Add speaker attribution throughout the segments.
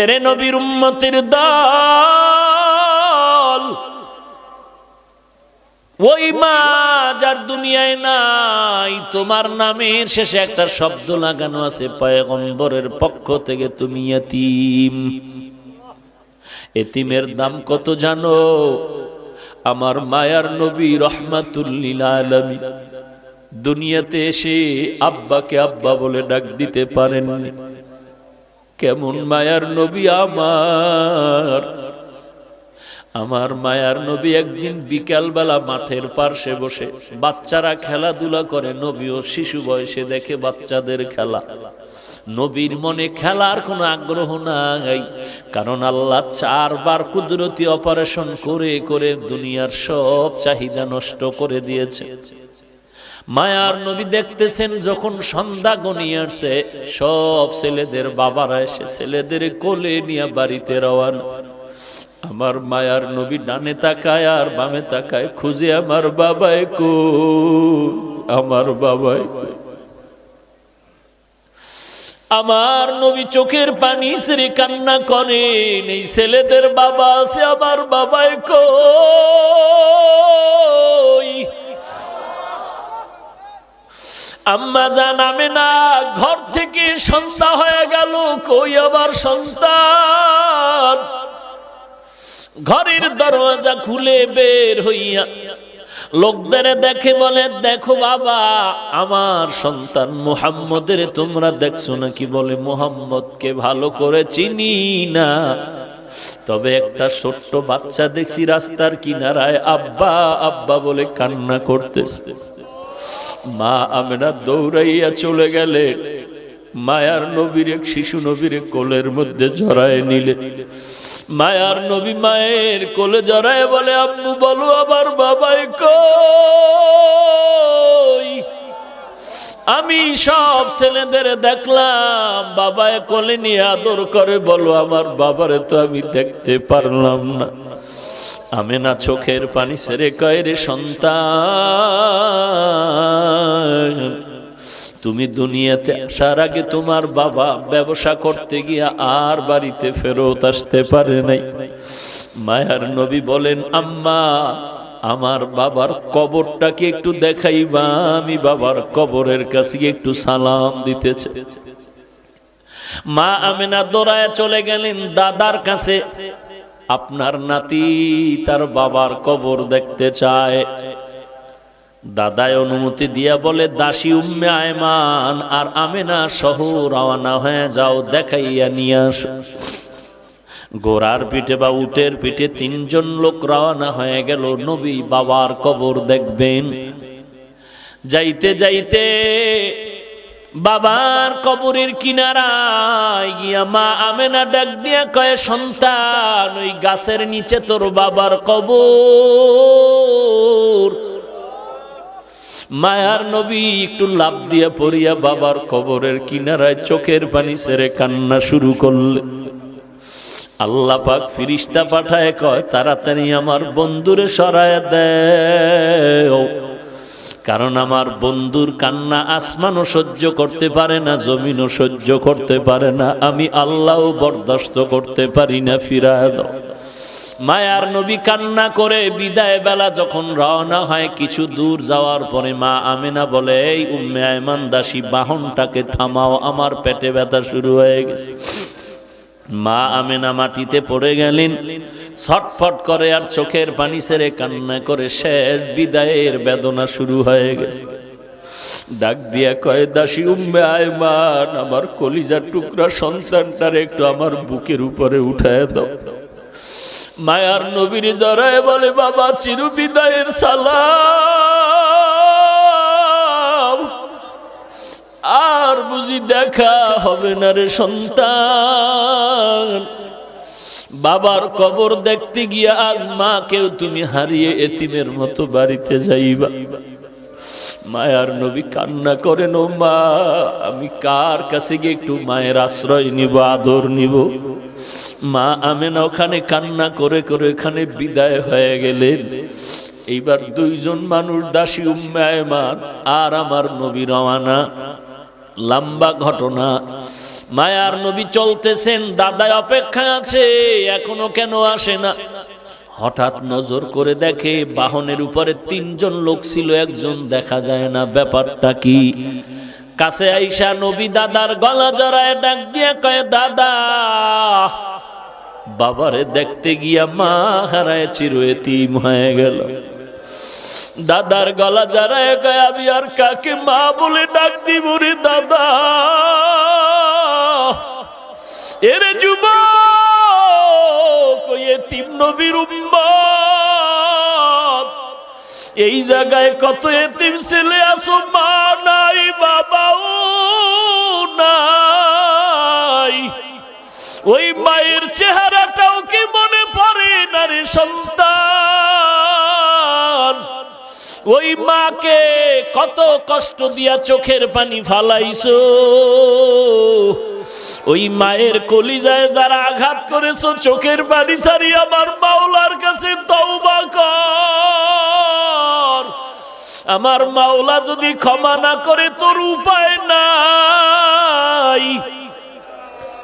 Speaker 1: এরে নবীর উম্মতের দল। ওই মা যার দুনিয়ায় নাই, তোমার নামের শেষে একটা শব্দ লাগানো আছে, পয়গম্বরের পক্ষ থেকে তুমি এতিম। এতিমের দাম কত জানো? আমার মায়ার নবী রহমাতুল্লিল আলমী দুনিয়াতে এসে আব্বাকে আব্বা বলে ডাক দিতে পারেননি। কেমন মায়ার নবী আমার? আমার? মায়ার নবী একদিন বিকালবেলা মাঠের পার্শ্বে বসে বাচ্চারা খেলাধুলা করে নবী ও শিশু বয়সে দেখে বাচ্চাদের খেলা। নবীর মনে খেলার কোনো আগ্রহ নাই কারণ আল্লাহ চারবার কুদরতি অপারেশন করে করে দুনিয়ার সব চাহিদা নষ্ট করে দিয়েছে। মায়ার নবী দেখতেছেন যখন সন্ধ্যা গনিয়ে আসছে, সব ছেলেদের বাবারা এসে ছেলেদের কোলে নিয়ে বাড়িতে রওয়ানা আমার মায়ার নবী ডানে তাকায় আর বামে তাকায়, খুঁজে আমার বাবাই কো, আমার বাবাই? আমার নবী চোখের পানি সেরে কান্না করেন, এই ছেলেদের বাবা আছে, আমার বাবাই কই আম্মা জান আমি না ঘর থেকে সন্ধ্যা হয়ে গেল, কই আবার সন্তান? ঘরের দরওয়াজা খুলে বের হইয়া লোকদের দেখে বলে, দেখো বাবা, আমার সন্তান মুহাম্মদের তোমরা দেখছ নাকি? বলে, মুহাম্মদকে ভালো করে চিনি না। তবে একটা ছোট্ট বাচ্চা দেখছি রাস্তার কিনারায় আব্বা আব্বা বলে কান্না করতেছে। মা আমেনা দৌড়াইয়া চলে গেলে, মায়ার নবীর এক শিশু নবীর কোলের মধ্যে জড়ায় নিলে। মায়ার নবী মায়ের কোলে জড়ায় বলে, আম্মু, বলো আবার বাবাই কই? আমি সব ছেলেদের দেখলাম, বাবায় কোলে নিয়ে আদর করে, বলো আমার বাবারে তো আমি দেখতে পারলাম না। আমি না চোখের পানি সেরে কয় রে সন্তান, তুমি দুনিয়াতে আসার আগে তোমার বাবা ব্যবসা করতে গিয়া আর বাড়িতে ফেরত আসতে পারে নাই। মায়ার নবী বলেন, আম্মা, আমার বাবার কবরটাকে একটু দেখাইবা, আমি বাবার কবরের কাছে একটু সালাম দিতেছে মা আমেনা দৌড়ায় চলে গেলেন, দাদার কাছে আপনার নাতি তার বাবার কবর দেখতে চায়। দাদায় অনুমতি দিয়া বলে, দাসী উম্মে আয়মান আর আমেনা সহ রওনা হয়ে যাও, দেখাইয়া নিয়ে আসো। গোড়ার পিঠে বা উটের পিঠে তিনজন লোক রওনা হয়ে গেল, নবী বাবার কবর দেখবেন। যাইতে যাইতে বাবার কবরের কিনারায় গিয়া মা আমেনা ডাক দিয়া কয়ে, সন্তান, ওই গাছের নিচে তোর বাবার কবর। মায়ার নবী একটু লাভ দিয়া পড়িয়া বাবার কবরের কিনারায় চোখের পানি সেরে কান্না শুরু করলে আল্লাহ পাক ফিরিস্তা পাঠায় কয়, তাড়াতাড়ি আমার বন্ধুরে সরায় দেও। কারণ আমার বন্ধুর কান্না আসমানও সহ্য করতে পারে না, জমিনও সহ্য করতে পারে না, আমি আল্লাহও বরদাস্ত করতে পারি না, ফিরায় মায়ার নবী কান্না করে বিদায় বেলা যখন রওনা হয়, কিছু দূর যাওয়ার পরে মা আমেনা বলে, এই উম্মে আয়মান দাসী, বাহনটাকে থামাও, আমার পেটে ব্যথা শুরু হয়ে গেছে। মা আমেনা মাটিতে পড়ে গেলেন। ছটফট করে আর চোখের পানি ছেড়ে কান্না করে শেষ বিদায়ের বেদনা শুরু হয়ে গেছে। ডাক দিয়া কয়, দাসী উম্মে আয়মান, আমার কলিজার টুকরা সন্তানটার একটু আমার বুকের উপরে উঠায় দাও। মায়ার নবীর জড়ায় বলে, বাবা চিরু বিদায়ের সালাম। আর বুঝি দেখা হবে না রে সন্তান। বাবার কবর দেখতে গিয়া আজ মাকেও তুমি হারিয়ে এতিমের মতো বাড়িতে যাইবা। মায়ার নবী কান্না করেন, ও মা, আমি কার কাছে গিয়ে একটু মায়ের আশ্রয় নিব, আদর নিব? মা আমেনা ওখানে কান্না করে করে এখানে বিদায় হয়ে গেলেন। এইবার দুইজন মানুষ, দাসী উম্মায়মান আর আমার নবী রওয়ানা লম্বা ঘটনা। মায়ার নবী চলতেছেন দাদায় অপেক্ষায় আছে, এখনও কেন আসে না? হঠাৎ নজর করে দেখে বাহনের উপরে তিনজন লোক ছিল, একজন দেখা যায় না, ব্যাপারটা কি? কাছে আইসা নবী দাদার গলা জড়ায় ডাক দিয়ে কয়, দাদা, বাবারে দেখতে গিয়া মা হারায় চির এতিম হয়ে গেল। দাদার গলা জড়ায় কয়, আমি আর কাকে মা বলে ডাক দিব রে দাদা? এরে যুব এই জায়গায় কত এতিম ছেলে আসো মা নাই, বাবাও নাই। ওই মায়ের চেহারাটাও কি মনে পড়ে না রে সন্তান? ওই মাকে কত কষ্ট দিয়া চোখের পানি ফালাইছো। ওই মায়ের কলিজায় যারা আঘাত করেছ, চোখের পানি সারি আমার মাওলার কাছে তওবা কর। আমার মাওলা যদি ক্ষমা না করে, তোর উপায় নাই।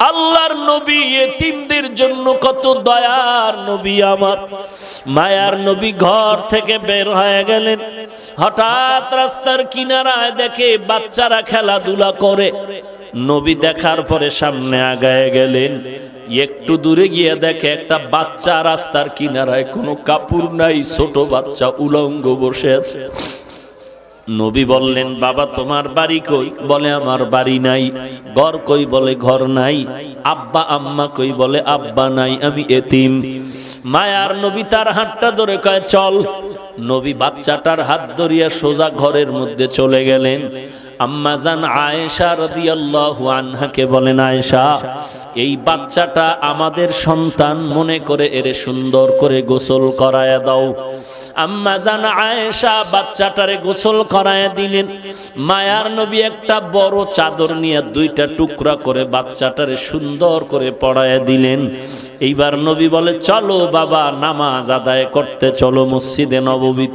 Speaker 1: আল্লাহর নবী এতিমদের জন্য কত দয়ার নবী আমার। মায়ার নবী ঘর থেকে বের হয়ে গেলেন। হঠাৎ রাস্তার কিনারায় দেখে বাচ্চারা খেলাধুলা করে। নবী দেখার পরে সামনে আগায় গেলেন। একটু দূরে গিয়ে দেখে একটা বাচ্চা রাস্তার কিনারায় কোনো কাপড় নাই, ছোট বাচ্চা উলঙ্গ বসে আছে। নবী বললেন, বাবা, তোমার বাড়ি কই? বলে, আমার বাড়ি নাই, ঘর কই? বলে, ঘর নাই, আব্বা, আম্মা কই? বলে, আব্বা নাই, আমি এতিম। মায়ার নবী তার হাতটা ধরে কয়, চল। নবী বাচ্চাটার হাত ধরিয়া সোজা ঘরের মধ্যে চলে গেলেন। আম্মাজান আয়েশা রাদিয়াল্লাহু আনহাকে বলেন, আয়েশা, এই বাচ্চাটা আমাদের সন্তান মনে করে এরে সুন্দর করে গোসল করায়া দাও। আম্মা জান আয়েশা বাচ্চাটারে গোসল করায় দিলেন। মায়ার নবী একটা বড় চাদর নিয়ে দুইটা টুকরা করে বাচ্চাটারে সুন্দর করে পড়ায় দিলেন। এইবার নবী বলে, চলো বাবা, নামাজ আদায় করতে চলো মসজিদে নববীত।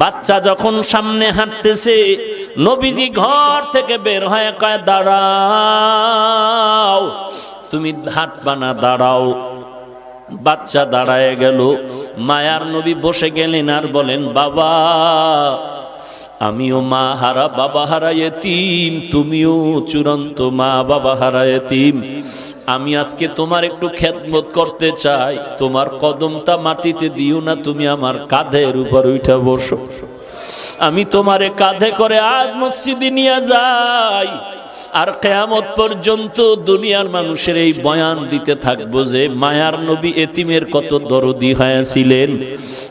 Speaker 1: বাচ্চা যখন সামনে হাঁটতেছে, নবীজি ঘর থেকে বের হয়ে কয়, দাঁড়াও, তুমি হাঁটবা না দাঁড়াও। বাচ্চা দাঁড়ায় গেল। মায়ার নবী বসে গেলেন আর বলেন, বাবা, আমিও মা হারা, বাবা হারা এতিম, তুমিও চূড়ান্ত মা, বাবা হারা এতিম। আমি আজকে তোমার একটু খেদমত করতে চাই। তোমার কদমটা মাটিতে দিও না, তুমি আমার কাঁধের উপর উঠে বসো। আমি তোমারে কাঁধে করে আজ মসজিদে নিয়ে যাই। আর কেয়ামত পর্যন্ত দুনিয়ার মানুষের এই বয়ান দিতে থাকব যে, মায়ার নবী এতিমের কত দরদি হয়েছিলেন।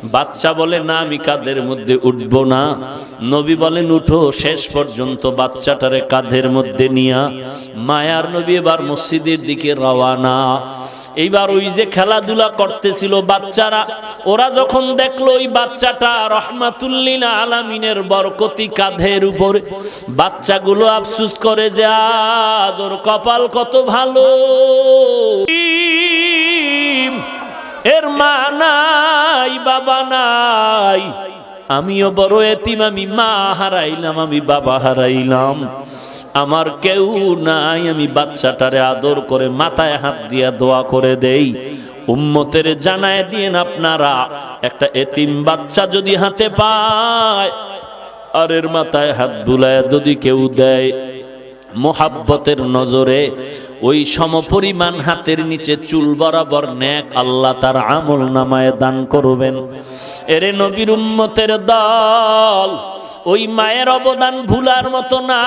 Speaker 1: বাচ্চা বলে, না, আমি কাঁধের মধ্যে উঠব না। নবী বলেন, উঠো, শেষ পর্যন্ত বাচ্চাটারে কাঁধের মধ্যে নিয়া। মায়ার নবী এবার মসজিদের দিকে রওয়ানা। এইবার ওই যে খেলাধুলা করতেছিল বাচ্চারা, ওরা যখন দেখল ওই বাচ্চাটা রহমাতুল্লিন আলামিনের বরকতি কাঁধের উপরে, বাচ্চাগুলো আফসুস করে যে, আজ ওর কপাল কত ভালো। এর মা নাই, বাবা নাই। আমিও বড় এতিম, আমি মা হারাইলাম, আমি বাবা হারাইলাম। আমার কেউ নাই, আমি বাচ্চাটারে আদর করে মাথায় হাত দিয়া দোয়া করে দেই। উম্মতের জানায় দিয়েন আপনারা, একটা এতিম বাচ্চা যদি হাতে পায় আর এর মাথায় হাত বুলায় যদি কেউ দেয়, মোহাব্বতের নজরে ওই সমপরিমাণ হাতের নিচে চুল বরাবর ন্যাক আল্লাহ তার আমল নামায় দান করবেন। এরে নবীর উম্মতের দল ওই মায়ের অবদান ভুলার মতো না।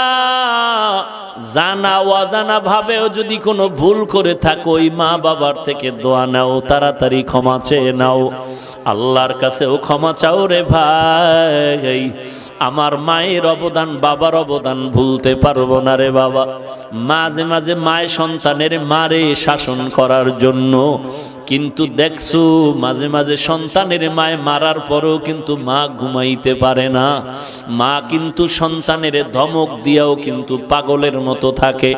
Speaker 1: জানা অজানা ভাবেও যদি কোনো ভুল করে থাকো, ওই মা বাবার থেকে দোয়া নাও, তাড়াতাড়ি ক্ষমা চেয়ে নাও। আল্লাহর কাছেও ক্ষমা চাও রে ভাই। আমার মায়ের অবদান, বাবার অবদান ভুলতে পারব না রে বাবা। মাঝে মাঝে মায়ের সন্তানের মারে শাসন করার জন্য কিন্তু দেখছ, মাঝে মাঝে সন্তানের মায় মারার পরেও কিন্তু মা ঘুমাইতে পারে না। মা কিন্তু সন্তানের ধমক দিয়াও কিন্তু পাগলের মতো থাকে।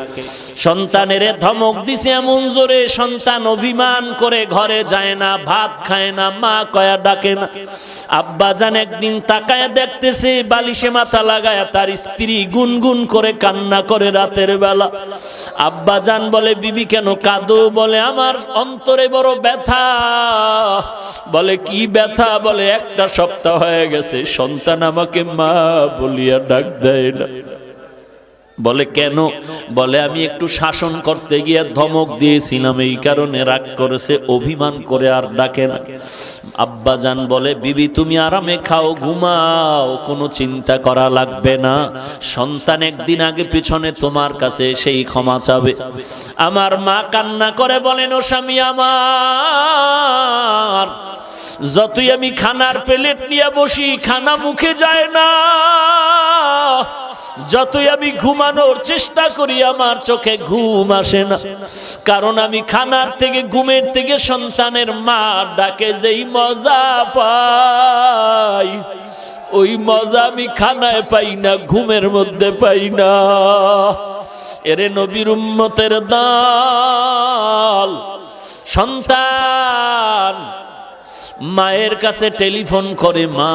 Speaker 1: সন্তানের ধমক দিছে এমন জোরে, সন্তান অভিমান করে ঘরে যায় না, ভাত খায় না, মা কয়া ডাকে না। আব্বা জান একদিন তাকায় দেখতেছে, বালিশে মাথা লাগায় তার স্ত্রী গুনগুন করে কান্না করে রাতের বেলা। আব্বা যান বলে, বিবি কেন কাঁদো? বলে, আমার অন্তরে বড় ব্যথা। বলে, কি ব্যথা? বলে, একটা সপ্তাহ হয়ে গেছে, সন্তান আমাকে মা বলিয়া ডাক দেয় না। বলে, কেন? বলে, আমি একটু শাসন করতে গিয়ে ধমক দিয়েছিলাম। এই কারণে রাগ করেছে, অভিমান করে আর ডাকে না। আব্বা জান বলে, বিবি, তুমি আরামে খাও, ঘুমাও, কোনো চিন্তা করা লাগবে না। সন্তান একদিন আগে পিছনে তোমার কাছে সেই ক্ষমা চাবে। আমার মা কান্না করে বলেন, ও স্বামী আমার, যতই আমি খানার প্লেট নিয়ে বসি, খানা মুখে যায় না। যতই আমি ঘুমানোর চেষ্টা করি, আমার চোখে ঘুম আসে না। কারণ আমি খানার থেকে, ঘুমের থেকে সন্তানের মা ডাকে, যেই মজা পাই, ওই মজা আমি খানায় পাই না, ঘুমের মধ্যে পাই না। এরে নবীর উম্মতের দাল, সন্তান, মায়ের কাছে টেলিফোন করে, মা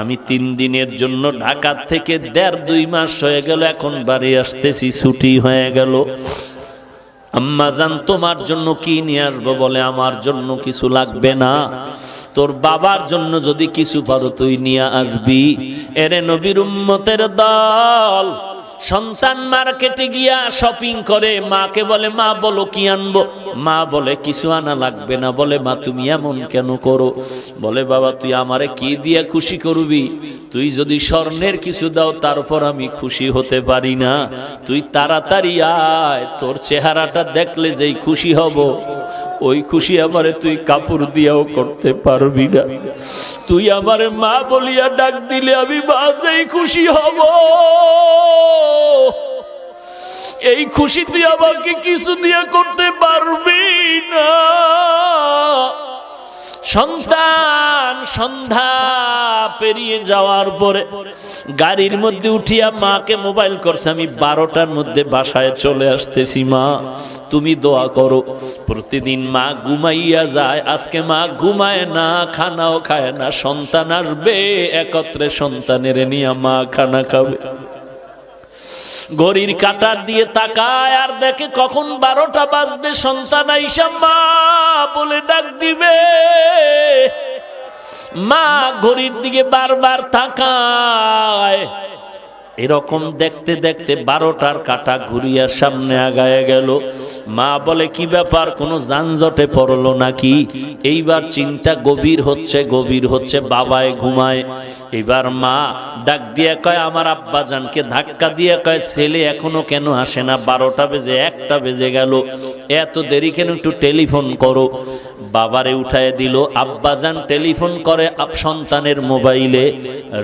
Speaker 1: আমি তিন দিনের জন্য ঢাকার থেকে দেড়, দুই মাস হয়ে গেল, এখন বাড়ি আসতেছি, ছুটি হয়ে গেল। আম্মা জান, তোমার জন্য কি নিয়ে আসব বলে, আমার জন্য কিছু লাগবে না। তোর বাবার জন্য যদি কিছু পারো, তুই নিয়ে আসবি। এরে নবীর উম্মতের দল সন্তান মার্কেটে গিয়া শপিং করে, মাকে বলে, মা, বলো কি আনব? মা বলে, কিছু আনা লাগবে না। বলে, মা, তুমি এমন কেন করো? বলে, বাবা, তুই আমারে কি দিয়ে খুশি করবি? তুই যদি স্বর্ণের কিছু দাও তারপর আমি খুশি হতে পারি না। তুই তাড়াতাড়ি আয়, তোর চেহারাটা দেখলে যেই খুশি হব। ওই খুশি আমারে তুই কাপড় দিয়াও করতে পারবি না। তুই আমারে মা বলিয়া ডাক দিলে আমি বাসেই খুশি হব। এই খুশি তুই আমাকে কিছু দিয়ে করতে পারবি না। সন্তান, সন্ধ্যা পেরিয়ে যাওয়ার পরে গাড়ির মধ্যে উঠিয়া মাকে মোবাইল করছে, আমি বারোটার মধ্যে বাসায় চলে আসতেছি মা, তুমি দোয়া করো। প্রতিদিন মা ঘুমাইয়া যায়, আজকে মা ঘুমায় না, খানাও খায় না, সন্তান আসবে, একত্রে সন্তানের নিয়ে মা খানা খাবে। ঘড়ির কাটার দিয়ে তাকায়, আর দেখে কখন বারোটা বাজবে, সন্তান আইসা মা বলে ডাক দিবে। মা ঘড়ির দিকে বারবার তাকায়। এরকম দেখতে দেখতে বারোটার কাটা ঘুরিয়া সামনে আগায় গেল। মা বলে, কি ব্যাপার, কোনো যানজটে পড়ল নাকি? এইবার চিন্তা গভীর হচ্ছে গভীর হচ্ছে, বাবায় ঘুমায়। এবার মা ডাক দিয়ে কয়, আমার আব্বা জানকে ধাক্কা দিয়ে কয়, ছেলে এখনও কেন আসে না? বারোটা বেজে, একটা বেজে গেল। এত দেরি কেন একটু টেলিফোন করো? বাবারে উঠায় দিল, আব্বাজান টেলিফোন করে, আপ- সন্তানের মোবাইলে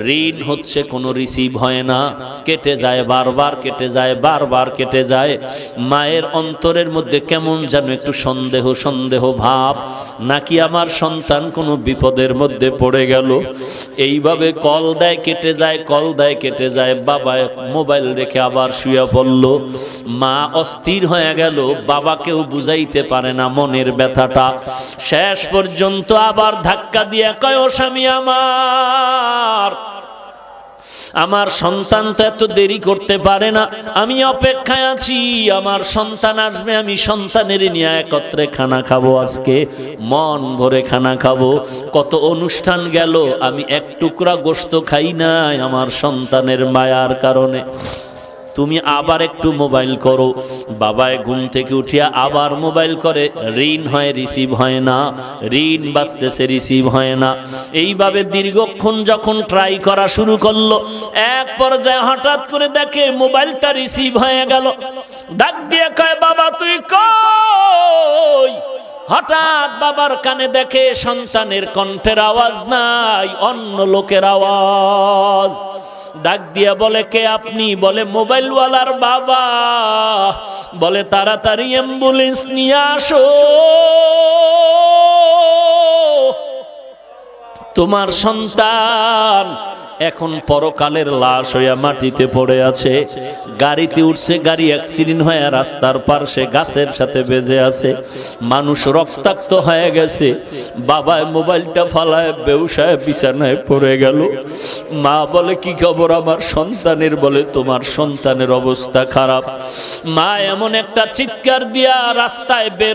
Speaker 1: ঋণ হচ্ছে, কোনো রিসিভ হয় না। কেটে যায়, বারবার কেটে যায়, বারবার কেটে যায়। মায়ের অন্তরের মধ্যে কেমন যেন একটু সন্দেহ সন্দেহ ভাব। নাকি আমার সন্তান কোনো বিপদের মধ্যে পড়ে গেল? এইভাবে কল দেয়, কেটে যায়, কল দেয়, কেটে যায়। বাবা মোবাইল রেখে আবার শুয়ে পড়ল। মা অস্থির হয়ে গেল। বাবাকেও বুঝাইতে পারে না মনের ব্যথাটা। শেষ পর্যন্ত আবার ধাক্কা দিয়ে কয় স্বামী আমার আমার সন্তান তো এত দেরি করতে পারে না। আমি অপেক্ষায় আছি, আমার সন্তান আসবে, আমি সন্তানের নিয়ে একত্রে খানা খাব আজকে। মন ভরে খানা খাব। কত অনুষ্ঠান গেল, আমি এক টুকরা গোস্ত খাই নাই আমার সন্তানের মায়ার কারণে। তুমি আবার একটু মোবাইল করো। বাবায় ঘুম থেকে উঠিয়া আবার মোবাইল করে। ঋণ হয় রিসিভ হয় না। ঋণ বাঁচতেছে রিসিভ হয় না। এইভাবে দীর্ঘক্ষণ যখন ট্রাই করা শুরু করল, এক পর্যায়ে হঠাৎ করে দেখে মোবাইলটা রিসিভ হয়ে গেল। ডাক দিয়ে কয়, বাবা, তুই কই? হঠাৎ বাবার কানে দেখে সন্তানের কণ্ঠের আওয়াজ নাই, অন্য লোকের আওয়াজ। ডাক দিয়া বলে, কে আপনি? বলে, মোবাইলওয়ালার বাবা। বলে, তাড়াতাড়ি অ্যাম্বুলেন্স নিয়ে আসো। তোমার সন্তান এখন পরকালের লাশ হইয়া মাটিতে পড়ে আছে। গাড়িতে উঠছে, গাড়ি অ্যাক্সিডেন্ট হয়ে রাস্তার পার্শ্বে গাছের সাথে বেজে আছে। মানুষ রক্তাক্ত হয়ে গেছে। বাবায় মোবাইলটা ফালায়, বেউসায় বিছানায় পড়ে গেল। মা বলে, কি খবর আমার সন্তানের? বলে, তোমার সন্তানের অবস্থা খারাপ। মা এমন একটা চিৎকার দিয়া রাস্তায় বের